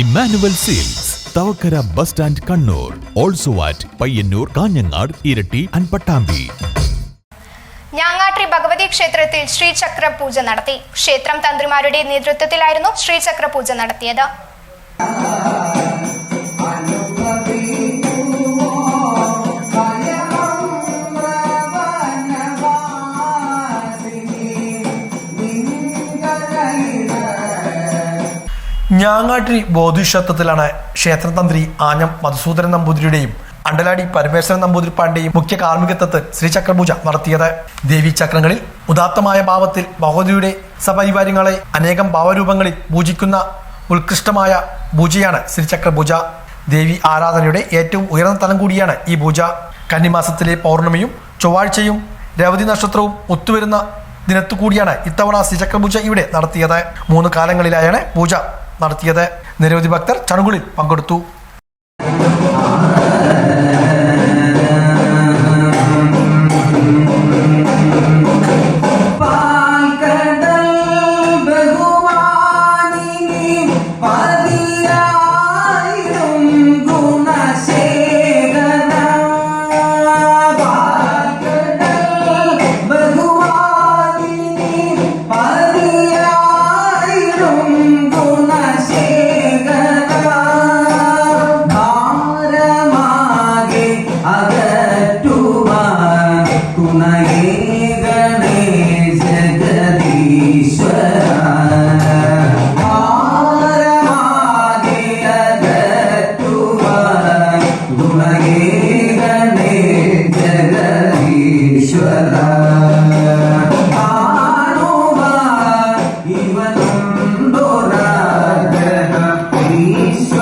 Emmanuel silks Thavakkara bus stand Kannur also at Payyanur Kanhangad Iritty അൻപട്ടാമ്പി Pattambi Bhagavathi ക്ഷേത്രത്തിൽ ശ്രീചക്ര പൂജ നടത്തി. ക്ഷേത്രം തന്ത്രിമാരുടെ നേതൃത്വത്തിലായിരുന്നു ശ്രീചക്ര പൂജ നടത്തിയത്. ഞാങ്ങാട്ടി ബോധിഷത്വത്തിലാണ് ക്ഷേത്രതന്ത്രി ആഞ്ഞം മധുസൂദരൻ നമ്പൂതിരിയുടെയും അണ്ടലാടി പരമേശ്വരൻ നമ്പൂതിരിപ്പാണ്ടിയും മുഖ്യ കാർമ്മികത്വത്തിൽ ശ്രീചക്രപൂജ നടത്തിയത്. ദേവി ചക്രങ്ങളിൽ ഉദാത്തമായ ഭാവത്തിൽ ഭഗവതിയുടെ സപരിവാര്യങ്ങളെ അനേകം ഭാവരൂപങ്ങളിൽ പൂജിക്കുന്ന ഉത്കൃഷ്ടമായ പൂജയാണ് ശ്രീചക്രപൂജ. ദേവി ആരാധനയുടെ ഏറ്റവും ഉയർന്ന തലം കൂടിയാണ് ഈ പൂജ. കന്നിമാസത്തിലെ പൗർണമിയും ചൊവ്വാഴ്ചയും രവതി നക്ഷത്രവും ഒത്തുവരുന്ന ദിനത്തു കൂടിയാണ് ഇത്തവണ ശ്രീചക്രപൂജ ഇവിടെ നടത്തിയത്. മൂന്ന് കാലങ്ങളിലായാണ് പൂജ നടത്തിയത്. നിരവധി ഭക്തർ ചടങ്ങുകളിൽ പങ്കെടുത്തു. കുണകേ ഗണേശ ജഗദീശ്വര ഗുണകേ ഗണേശ ജഗദീശ്വര ഈശ്വര